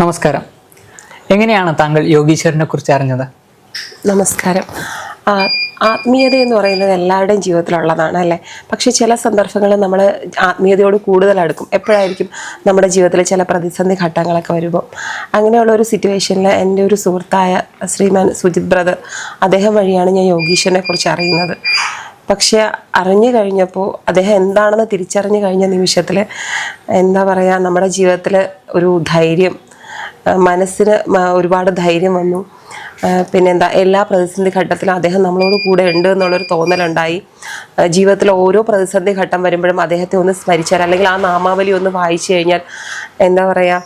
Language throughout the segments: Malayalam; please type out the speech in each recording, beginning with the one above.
നമസ്കാരം. എങ്ങനെയാണ് താങ്കൾ യോഗീശ്വരനെ കുറിച്ച് അറിഞ്ഞത്? നമസ്കാരം. ആത്മീയത എന്ന് പറയുന്നത് എല്ലാവരുടെയും ജീവിതത്തിലുള്ളതാണ് അല്ലേ? പക്ഷെ ചില സന്ദർഭങ്ങളിൽ നമ്മൾ ആത്മീയതയോട് കൂടുതൽ അടുക്കും. എപ്പോഴായിരിക്കും നമ്മുടെ ജീവിതത്തിൽ ചില പ്രതിസന്ധി ഘട്ടങ്ങളൊക്കെ വരുമ്പോൾ? അങ്ങനെയുള്ള ഒരു സിറ്റുവേഷനിൽ എന്റെ ഒരു സുഹൃത്തായ ശ്രീമാൻ സുജിത് ബ്രദർ അദ്ദേഹം വഴിയാണ് ഞാൻ യോഗീശ്വരനെ കുറിച്ച് അറിയുന്നത്. പക്ഷെ അറിഞ്ഞു കഴിഞ്ഞപ്പോൾ അദ്ദേഹം എന്താണെന്ന് തിരിച്ചറിഞ്ഞു കഴിഞ്ഞ നിമിഷത്തിൽ എന്താ പറയുക നമ്മുടെ ജീവിതത്തിൽ ഒരു ധൈര്യം മനസ്സിന് ഒരുപാട് ധൈര്യം വന്നു. പിന്നെ പിന്നെന്താ എല്ലാ പ്രതിസന്ധി ഘട്ടത്തിലും അദ്ദേഹം നമ്മളോട് കൂടെ ഉണ്ട് എന്നുള്ളൊരു തോന്നലുണ്ടായി. ജീവിതത്തിലെ ഓരോ പ്രതിസന്ധി ഘട്ടം വരുമ്പോഴും അദ്ദേഹത്തെ ഒന്ന് സ്മരിച്ചാൽ അല്ലെങ്കിൽ ആ നാമാവലി ഒന്ന് വായിച്ചു കഴിഞ്ഞാൽ എന്താ പറയുക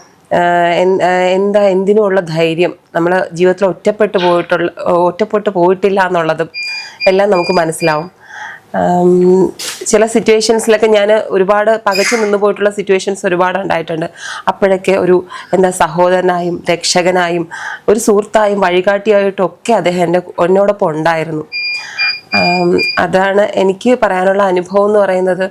എന്താ എന്തിനുമുള്ള ധൈര്യം നമ്മൾ ജീവിതത്തിൽ ഒറ്റപ്പെട്ടു പോയിട്ടുള്ള ഒറ്റപ്പെട്ടു പോയിട്ടില്ല എന്നുള്ളതും എല്ലാം നമുക്ക് മനസ്സിലാവും. ചില സിറ്റുവേഷൻസിലൊക്കെ ഞാൻ ഒരുപാട് പകച്ചു നിന്ന് പോയിട്ടുള്ള സിറ്റുവേഷൻസ് ഒരുപാട് ഉണ്ടായിട്ടുണ്ട്. അപ്പോഴൊക്കെ ഒരു എന്താ സഹോദരനായും രക്ഷകനായും ഒരു സുഹൃത്തായും വഴികാട്ടിയായിട്ടൊക്കെ അദ്ദേഹം എന്റെ എന്നോടൊപ്പം ഉണ്ടായിരുന്നു. അതാണ് എനിക്ക് പറയാനുള്ള അനുഭവം എന്ന് പറയുന്നത്.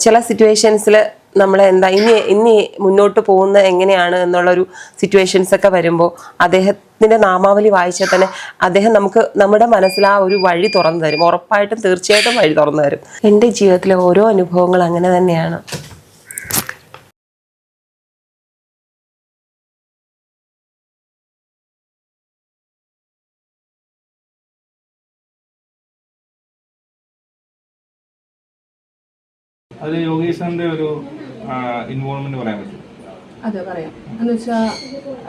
ചില സിറ്റുവേഷൻസിൽ നമ്മൾ എന്താ ഇനി ഇനി മുന്നോട്ട് പോകുന്നത് എങ്ങനെയാണ് എന്നുള്ളൊരു സിറ്റുവേഷൻസ് ഒക്കെ വരുമ്പോൾ അദ്ദേഹത്തിന്റെ നാമാവലി വായിച്ചാൽ തന്നെ അദ്ദേഹം നമുക്ക് നമ്മുടെ മനസ്സിൽ ആ ഒരു വഴി തുറന്നു തരും. ഉറപ്പായിട്ടും തീർച്ചയായിട്ടും വഴി തുറന്നു തരും. എന്റെ ജീവിതത്തിലെ ഓരോ അനുഭവങ്ങൾ അങ്ങനെ തന്നെയാണ്. അതിൽ യോഗീശ്വരന്റെ ഒരു ഇൻവോൾവ്മെന്റ് പറയാൻ പറ്റും. അതെ പറയാം. എന്ന് വെച്ചാൽ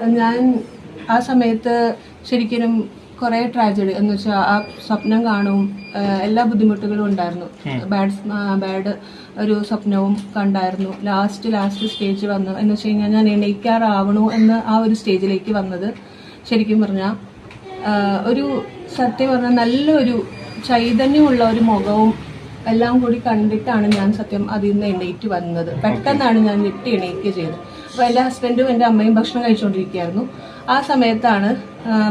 ഞാൻ ആ സമയത്ത് ശരിക്കും കുറേ ട്രാജഡി എന്ന് വെച്ചാൽ ആ സ്വപ്നം കാണും എല്ലാ ബുദ്ധിമുട്ടുകളും ഉണ്ടായിരുന്നു. ബാഡ് ബാഡ് ഒരു സ്വപ്നവും കണ്ടായിരുന്നു. ലാസ്റ്റ് ലാസ്റ്റ് സ്റ്റേജ് വന്നു. എന്ന് വെച്ച് കഴിഞ്ഞാൽ ഞാൻ എണീക്കാറാവണു എന്ന് ആ ഒരു സ്റ്റേജിലേക്ക് വന്നത്. ശരിക്കും പറഞ്ഞാൽ ഒരു സത്യം പറഞ്ഞാൽ നല്ലൊരു ചൈതന്യമുള്ള ഒരു മുഖവും എല്ലാം കൂടി കണ്ടിട്ടാണ് ഞാൻ സത്യം അതിൽ നിന്ന് എണീറ്റ് വന്നത്. പെട്ടെന്നാണ് ഞാൻ ഞെട്ടി എണീക്കുക ചെയ്തത്. അപ്പോൾ എന്റെ ഹസ്ബൻഡും എന്റെ അമ്മയും ഭക്ഷണം കഴിച്ചുകൊണ്ടിരിക്കുകയായിരുന്നു ആ സമയത്താണ്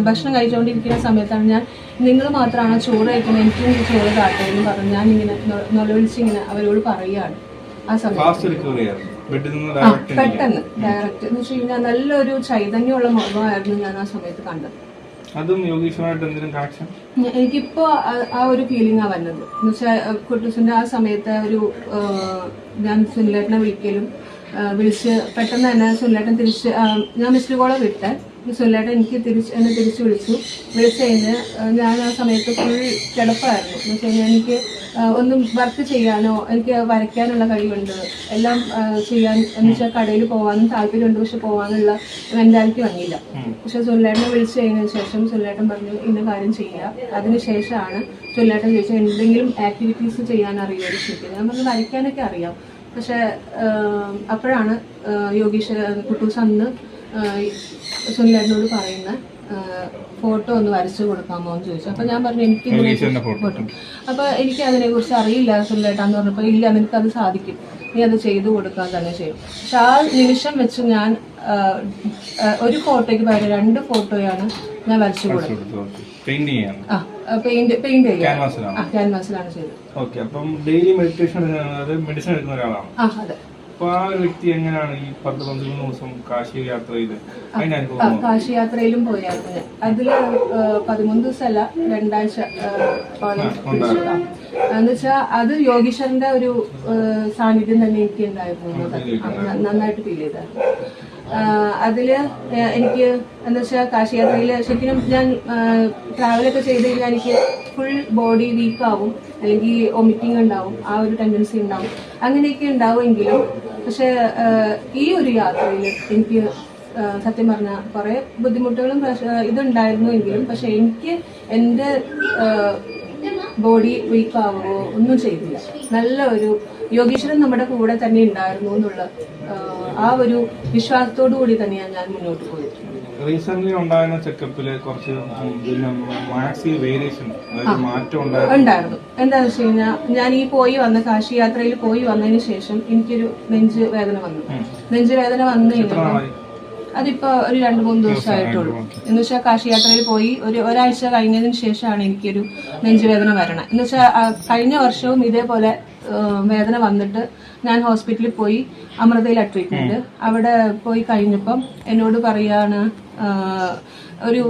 ഭക്ഷണം കഴിച്ചുകൊണ്ടിരിക്കുന്ന സമയത്താണ് ഞാൻ നിങ്ങൾ മാത്രമാണ് ചോറ് കഴിക്കുന്നത്? എനിക്കും ചോറ് കാട്ടെ എന്ന് പറഞ്ഞ് ഞാൻ ഇങ്ങനെ നൊലവിളിച്ച് ഇങ്ങനെ അവരോട് പറയുകയാണ്. ആ സമയത്ത്. പെട്ടെന്ന് ഡയറക്റ്റ് എന്ന് വെച്ച് കഴിഞ്ഞാൽ നല്ലൊരു ചൈതന്യമുള്ള മുഖമായിരുന്നു ഞാൻ ആ സമയത്ത് കണ്ടത്. അതും യോഗീശ്വരമായിട്ട് എന്തെങ്കിലും കണക്ഷൻ എനിക്കിപ്പോ ആ- ഒരു ഫീലിംഗാ വന്നത്. എന്ന് വെച്ചാൽ കുട്ടൂസിന്റെ ആ സമയത്ത് ഒരു ഞാൻ സുനിലേട്ടനെ വിളിക്കലും വിളിച്ച് പെട്ടെന്ന് തന്നെ സുനിലേട്ടൻ തിരിച്ച് ഞാൻ മിസ്റ്റർ കോളെ വിട്ട്. സുനിലേട്ടൻ എനിക്ക് തിരിച്ച് എന്നെ തിരിച്ചു വിളിച്ചു. വിളിച്ചു കഴിഞ്ഞ് ആ, ഞാൻ ആ സമയത്ത് ഫുൾ കിടപ്പായിരുന്നു. എന്ന് വെച്ച് കഴിഞ്ഞാൽ എനിക്ക് ഒന്നും വർക്ക് ചെയ്യാനോ എനിക്ക് വരയ്ക്കാനുള്ള കഴിവുണ്ട്. എല്ലാം ചെയ്യാൻ എന്ന് വെച്ചാൽ കടയിൽ പോകാനും താല്പര്യമുണ്ട്. പക്ഷെ പോകാനുള്ള മെന്റാലിറ്റി വന്നില്ല. പക്ഷെ സുനിലേട്ടനെ വിളിച്ചു കഴിഞ്ഞതിന് ശേഷം സുനിലേട്ടൻ പറഞ്ഞു ഇന്ന കാര്യം ചെയ്യുക അതിനുശേഷമാണ് സുനിലേട്ടൻ ചോദിച്ചത് എന്തെങ്കിലും ആക്ടിവിറ്റീസ് ചെയ്യാൻ അറിയുമോ ശരിക്കും ഞാൻ പറഞ്ഞു വരയ്ക്കാനൊക്കെ അറിയാം. പക്ഷെ അപ്പോഴാണ് യോഗീഷ് കുട്ടൂസ് അന്ന് സുനിലേട്ടനോട് പറയുന്ന ഫോട്ടോ ഒന്ന് വരച്ചു കൊടുക്കാമോ എന്ന് ചോദിച്ചു. അപ്പൊ ഞാൻ പറഞ്ഞു എനിക്ക്. ഫോട്ടോ. അപ്പൊ എനിക്ക് അതിനെ കുറിച്ച് അറിയില്ല സുനിലേട്ടാന്ന് പറഞ്ഞപ്പോ ഇല്ല നിനക്കത് സാധിക്കും. നീ അത് ചെയ്തു കൊടുക്കാൻ തന്നെ ചെയ്യും. പക്ഷെ ആ നിമിഷം വെച്ച് ഞാൻ ഒരു ഫോട്ടോയ്ക്ക് പകരം രണ്ട് ഫോട്ടോയാണ് ഞാൻ വരച്ചു കൊടുത്തത്. പെയിന്റ് പെയിന്റ് ക്യാൻവാസിലാണ് ചെയ്തത്. ഓക്കെ അപ്പം ഡെയിലി മെഡിറ്റേഷൻ മെഡിസിൻ എടുക്കുന്ന ഒരാളാണ്. ആ അതെ. അപ്പൊ ആ ഒരു വ്യക്തി എങ്ങനെയാണ് ഈ പത്ത് പന്ത്രണ്ട് ദിവസം കാശി യാത്ര ചെയ്ത് അതിന്റെ കാശി യാത്രയിലും പോയായിരുന്നു അതിൽ പതിമൂന്ന് ദിവസമല്ല രണ്ടാഴ്ച എന്ന് വെച്ചാൽ അത് യോഗീശ്വരന്റെ ഒരു സാന്നിധ്യം തന്നെ എനിക്ക് ഉണ്ടായിരുന്നു. നന്നായിട്ട് ഫീൽ ചെയ്തായിരുന്നു. അതിൽ എനിക്ക് എന്താ വെച്ചാൽ കാശി യാത്രയിൽ ശരിക്കും ഞാൻ ട്രാവലൊക്കെ ചെയ്ത് കഴിഞ്ഞാൽ എനിക്ക് ഫുൾ ബോഡി വീക്കാവും അല്ലെങ്കിൽ ഒമിറ്റിംഗ് ഉണ്ടാവും ആ ഒരു ടെൻഡൻസി ഉണ്ടാവും. അങ്ങനെയൊക്കെ ഉണ്ടാവുമെങ്കിലും പക്ഷെ ഈ ഒരു യാത്രയിൽ എനിക്ക് സത്യം പറഞ്ഞാൽ കുറേ ബുദ്ധിമുട്ടുകളും ഇതുണ്ടായിരുന്നു എങ്കിലും പക്ഷേ എനിക്ക് എന്റെ ബോഡി വീക്കാവുകയോ ഒന്നും ചെയ്തില്ല. നല്ല ഒരു യോഗീശ്വരൻ നമ്മുടെ കൂടെ തന്നെ ഉണ്ടായിരുന്നു എന്നുള്ള ആ, ഒരു വിശ്വാസത്തോടു കൂടി തന്നെയാണ് ഞാൻ മുന്നോട്ട് പോയത്. റീസെന്റ് ഉണ്ടായിരുന്ന ചെക്കപ്പിൽ കുറച്ച് മാക്സി വേരിയേഷൻ മാറ്റം ഉണ്ടായിരുന്നു. എന്താണെന്ന് വെച്ച് കഴിഞ്ഞാൽ ഞാൻ ഈ പോയി വന്ന കാശി യാത്രയിൽ പോയി വന്നതിന് ശേഷം എനിക്കൊരു നെഞ്ച് വേദന വന്നു. നെഞ്ച് വേദന വന്നു കഴിഞ്ഞപ്പോൾ? അതിപ്പോ ഒരു രണ്ട് മൂന്ന് ദിവസമായിട്ടുള്ളൂ. എന്ന് വെച്ചാൽ കാശി യാത്രയിൽ പോയി ഒരു ഒരാഴ്ച കഴിഞ്ഞതിന് ശേഷമാണ് എനിക്കൊരു നെഞ്ചുവേദന വരണം. എന്ന് വെച്ചാൽ കഴിഞ്ഞ വർഷവും ഇതേപോലെ വേദന വന്നിട്ട് ഞാൻ ഹോസ്പിറ്റലിൽ പോയി അമൃതയിലെ ട്രീറ്റ്മെന്റ്. അവിടെ പോയി കഴിഞ്ഞപ്പം എന്നോട് പറയാണ് ഒരു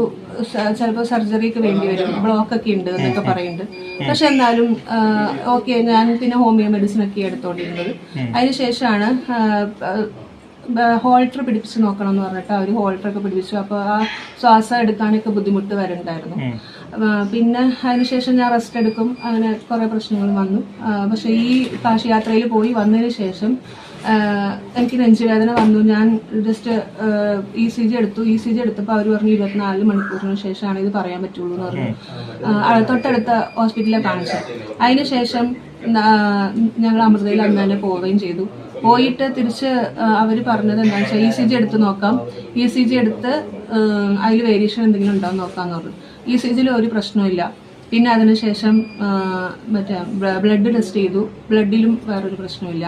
ചിലപ്പോൾ സർജറിക്ക് വേണ്ടി വരും. ബ്ലോക്ക് ഒക്കെ ഉണ്ട് എന്നൊക്കെ പറയുന്നുണ്ട് പക്ഷെ എന്നാലും ഓക്കെ ഞാൻ പിന്നെ ഹോമിയോ മെഡിസിൻ ഒക്കെ എടുത്തോണ്ടിരുന്നത് അതിനുശേഷമാണ് ഹോൾട്ടർ പിടിപ്പിച്ച് നോക്കണം എന്ന് പറഞ്ഞിട്ട് അവർ ഹോൾട്ടർ ഒക്കെ പിടിപ്പിച്ചു. അപ്പോൾ ആ ശ്വാസം എടുക്കാനൊക്കെ ബുദ്ധിമുട്ട് വരുന്നുണ്ടായിരുന്നു ആ, പിന്നെ അതിനുശേഷം ഞാൻ റെസ്റ്റ് എടുക്കും. അങ്ങനെ കുറേ പ്രശ്നങ്ങൾ വന്നു. പക്ഷെ ഈ കാശി യാത്രയിൽ പോയി വന്നതിന് ശേഷം എനിക്ക് നെഞ്ചുവേദന വന്നു. ഞാൻ ജസ്റ്റ് ഇ സി ജി എടുത്തു. ഇ സി ജി എടുത്തപ്പോൾ അവർ പറഞ്ഞു ഇരുപത്തിനാല് മണിക്കൂറിന് ശേഷമാണ് ഇത് പറയാൻ പറ്റുള്ളൂ എന്ന് പറഞ്ഞു. തൊട്ടടുത്ത ഹോസ്പിറ്റലിൽ കാണിച്ചു. അതിനുശേഷം ഞങ്ങൾ അമൃതയിൽ അന്ന് തന്നെ പോവുകയും ചെയ്തു. പോയിട്ട് തിരിച്ച് അവർ പറഞ്ഞത് എന്താണെന്ന് വെച്ചാൽ ഇ സി ജി എടുത്ത് നോക്കാം. ഇ സി ജി എടുത്ത് അതിൽ വേരിയേഷൻ എന്തെങ്കിലും ഉണ്ടോ എന്ന് നോക്കാമെന്ന് പറഞ്ഞു. ഇ സി ജിയിൽ ഒരു പ്രശ്നമില്ല പിന്നെ അതിനുശേഷം മറ്റേ ബ്ലഡ് ടെസ്റ്റ് ചെയ്തു. ബ്ലഡിലും വേറൊരു പ്രശ്നമില്ല